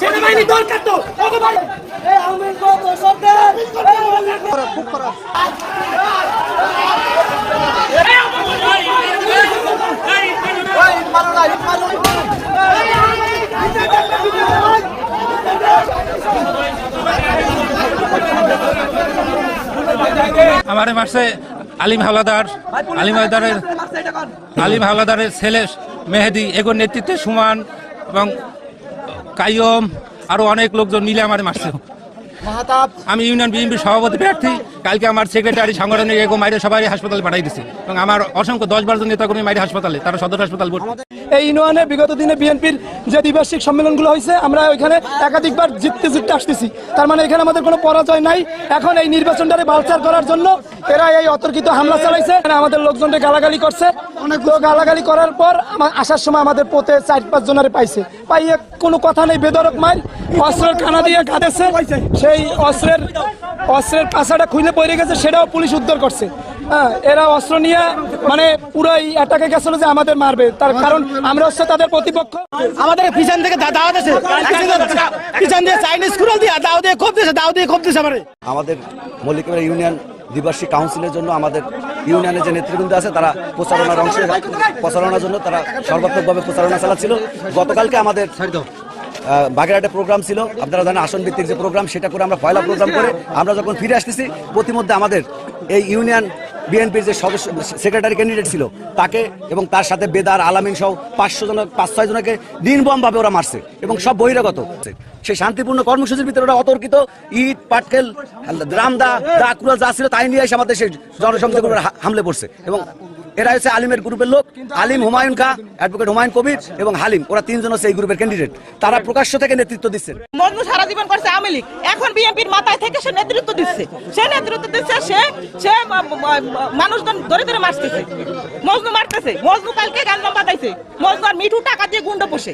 সেনাবাহিনী দরকার তো আমার মাসে আলিম হাওলাদার, আলিম হাওলাদারের আলিম হাওলাদারের ছেলে মেহেদি এগোর নেতৃত্বে সুমান এবং কাইয়ম আরও অনেক লোকজন মিলে আমার মারছে। আমি ইউনিয়ন বিএনপির সভাপতি প্রার্থী। কালকে আমার সেক্রেটারি সংগঠনের এগো মাইরে সবাই হাসপাতালে পাঠাই দিচ্ছে এবং আমার অসংখ্য দশ বারো জন নেতাকর্মী মাইরে হাসপাতালে তারা সদর হাসপাতাল এই ইউনিয়নে বিগত দিনে বিএনপির যে দ্বিবার্ষিক সম্মেলনগুলো হয়েছে আমরা ওইখানে একাধিকবার জিততে জিততে আসতেছি। তার মানে এখানে আমাদের কোনো পরাজয় নাই। এখন এই নির্বাচনটারে বালচার করার জন্য এরা এই অতর্কিত হামলা চালাইছে। আমাদের লোকজনকে গালাগালি করছে। অনেক লোক গালাগালি করার পর আমার আসার সময় আমাদের পোতে চার পাঁচ জনের পাইছে। পাইয়ে কোনো কথা নেই বেদরক মার অস্ত্রের কানা দিয়ে কাঁদেছে। সেই অস্ত্রের অস্ত্রের পাশাটা খুলে পড়ে গেছে সেটাও পুলিশ উদ্ধার করছে। এরা অস্ত্র নিয়ে মানে পুরো অ্যাটাকে গেছিল যে আমাদের মারবে। তার কারণ আমরা হচ্ছে তাদের প্রতিপক্ষ। আমাদের পিছন থেকে দা- দাওয়াত আছে। পিছন দিয়ে চাইনিজ কুড়াল দিয়ে দাও দিয়ে খুব দিয়েছে দাও দিয়ে খুব দিয়েছে আমারে। আমাদের মল্লিকবেড়া ইউনিয়ন দ্বিবার্ষিক কাউন্সিলের জন্য আমাদের ইউনিয়নের যে নেতৃবৃন্দ আছে তারা প্রচারণার অংশে প্রচারণার জন্য তারা সর্বাত্মকভাবে প্রচারণা চালাচ্ছিল। গতকালকে আমাদের আহ, বাগেরহাটে প্রোগ্রাম ছিল। আপনারা জানেন আসন ভিত্তিক যে প্রোগ্রাম সেটা করে আমরা পয়লা প্রোগ্রাম করে আমরা যখন ফিরে আসতেছি প্রতিমধ্যে আমাদের এই ইউনিয়ন বিএনপির যে সদস্য সেক্রেটারি ক্যান্ডিডেট ছিল, তাকে এবং তার সাথে বেদার, আলামিন সহ পাঁচশো জন পাঁচ ছয় জনকে নির্মমভাবে ওরা মারছে এবং সব বহিরাগত। সেই শান্তিপূর্ণ কর্মসূচির ভিতরে ওরা অতর্কিত। ঈদ পাটকেল, রামদা, দা কুড়াল যা ছিল তাই নিয়ে এসে আমাদের সেই জনসংখ্যা হামলে পড়ছে এবং এরা হচ্ছে আলিমের গ্রুপের লোক। আলিম হুমায়ুন খা অ্যাডভোকেট হুমায়ুন কবির এবং হালিম। ওরা তিনজন হচ্ছে এই গ্রুপের ক্যান্ডিডেট তারা প্রকাশ্য থেকে নেতৃত্ব দিচ্ছেন মজনু সারা জীবন করছে আওয়ামী লীগ। এখন বিএনপির মাথায় থেকে সে নেতৃত্ব দিচ্ছে। সে নেতৃত্ব দিচ্ছে সে সে মানুষজন ধরে ধরে মারতেছে। মজনু মারতেছে। মজনু কালকে গান বাজাইছে। মজনু আর মিঠু টাকা দিয়ে গুন্ড পোষে।